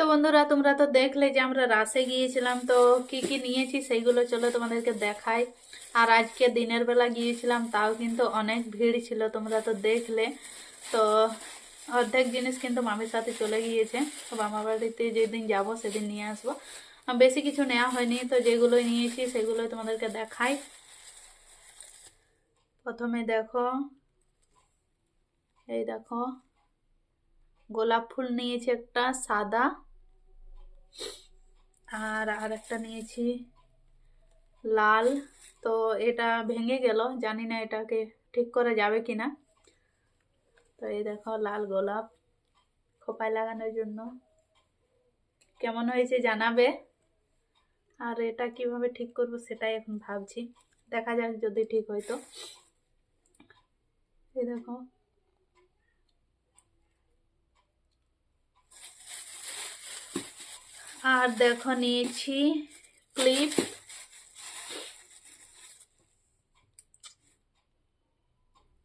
তো বন্ধুরা, তোমরা তো দেখলে যে আমরা রাসে গিয়েছিলাম, তো কি কি নিয়েছি সেইগুলো চলো তোমাদেরকে দেখাই। আর আজকে দিনের বেলা গিয়েছিলাম, তাও কিন্তু অনেক ভিড় ছিল, তোমরা তো দেখলে। তো অর্ধেক জিনিস কিন্তু মামির সাথে চলে গিয়েছে, তো মামা বাড়িতে যেদিন যাব সেদিন নিয়ে আসব। বেশি কিছু নেওয়া হয়নি, তো যেগুলো নিয়েছি সেগুলো তোমাদেরকে দেখাই। প্রথমে দেখো, এই দেখো, গোলাপ ফুল নিয়েছি একটা, সাদা। আর আর একটা নিয়েছি লাল। তো এটা ভেঙে গেল, জানি না এটাকে ঠিক করা যাবে কি না তো এই দেখো, লাল গোলাপ খোপায় লাগানোর জন্য। কেমন হয়েছে জানাবে? আর এটা কীভাবে ঠিক করব সেটাই এখন ভাবছি। দেখা যাক যদি ঠিক হয়তো এই দেখো আর দেখো নিয়েছি ক্লিপ।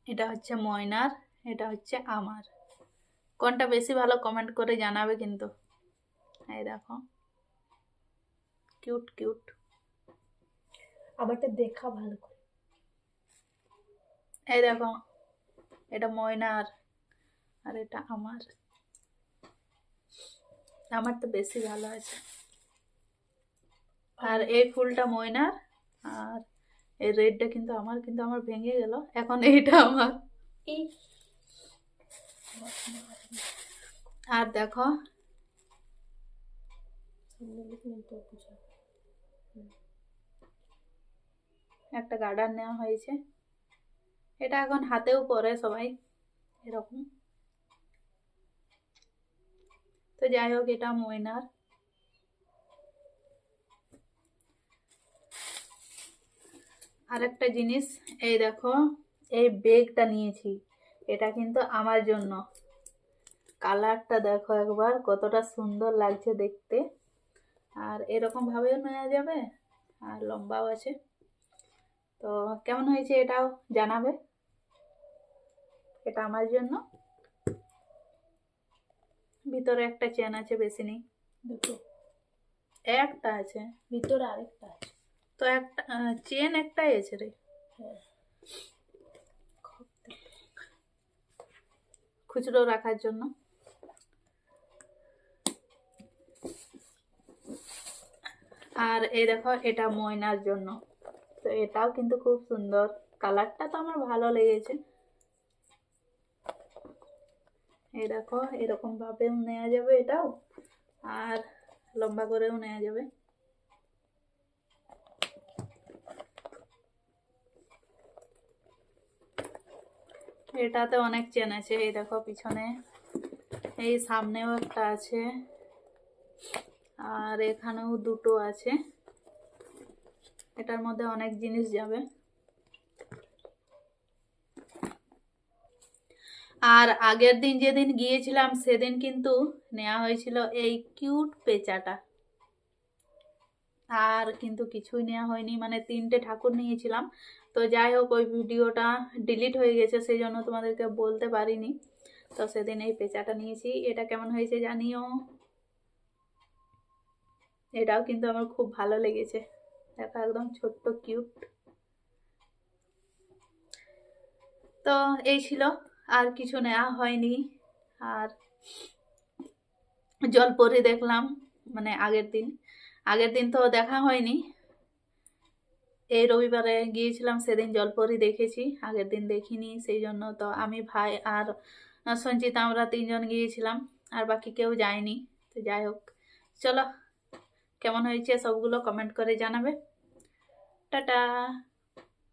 এটা হচ্ছে ময়নার এটা হচ্ছে আমার। কোনটা বেশি ভালো কমেন্ট করে জানাবে কিন্তু। এই দেখো। কিউট কিউট আমারটা দেখা ভালো করে। এই দেখো এটা ময়নার আর এটা আমার। আমার তো বেশি ভালো আছে। আর এই ফুলটা ময়নার আর এই রেডটা কিন্তু আমার কিন্তু আমার ভেঙে গেল। এখন এইটা আমার। আর দেখো, একটা গার্ডার নেওয়া হয়েছে। এটা এখন হাতেও পরে সবাই, এরকম। তো যাই হোক, এটা ময়নার। আরেকটা জিনিস, এই দেখো, এই বেগটা নিয়েছি। এটা কিন্তু আমার জন্য। কালারটা দেখো একবার, কতটা সুন্দর লাগছে দেখতে। আর এরকম ভাবেও নেওয়া যাবে, আর লম্বাও আছে। তো কেমন হয়েছে এটাও জানাবে। এটা আমার জন্য। ভিতরে একটা চেন আছে বেশি নেই। দুটো। একটা আছে। ভিতরে আরেকটা আছে। তো একটা চেন একটাই আছে রে। হ্যাঁ। খুচরো রাখার জন্য। আর এই দেখো এটা ময়নার জন্য। তো এটাও কিন্তু খুব সুন্দর। কালারটা তো আমার ভালো লেগেছে। এই দেখো এরকম ভাবেও নেওয়া যাবে এটাও, আর লম্বা করেও নেওয়া যাবে। এটাতে অনেক চেন আছে, এই দেখো পিছনে, এই সামনেও একটা আছে, আর এখানেও দুটো আছে। এটার মধ্যে অনেক জিনিস যাবে। আর আগের দিন যেদিন গিয়েছিলাম, সেদিন কিন্তু নেওয়া হয়েছিল এই কিউট পেঁচাটা। আর কিন্তু কিছুই নেওয়া হয়নি মানে তিনটে ঠাকুর নিয়েছিলাম। তো যাই হোক, ওই ভিডিওটা ডিলিট হয়ে গেছে, সেই জন্য তোমাদেরকে বলতে পারিনি। তো সেদিন এই পেঁচাটা নিয়েছি। এটা কেমন হয়েছে জানিও? এটাও কিন্তু আমার খুব ভালো লেগেছে। দেখো, একদম ছোট্ট, কিউট। তো এই ছিল আর কিছু নেওয়া হয়নি। আর জল জলপরি দেখলাম মানে আগের দিন। আগের দিন তো দেখা হয়নি। এই রবিবারে গিয়েছিলাম, সেদিন জলপরি দেখেছি, আগের দিন দেখিনি, সেই জন্য তো আমি, ভাই আর সঞ্চিতা আমরা তিনজন গিয়েছিলাম, আর বাকি কেউ যায়নি। তো যাই হোক, চলো। কেমন হয়েছে সবগুলো কমেন্ট করে জানাবে। টাটা।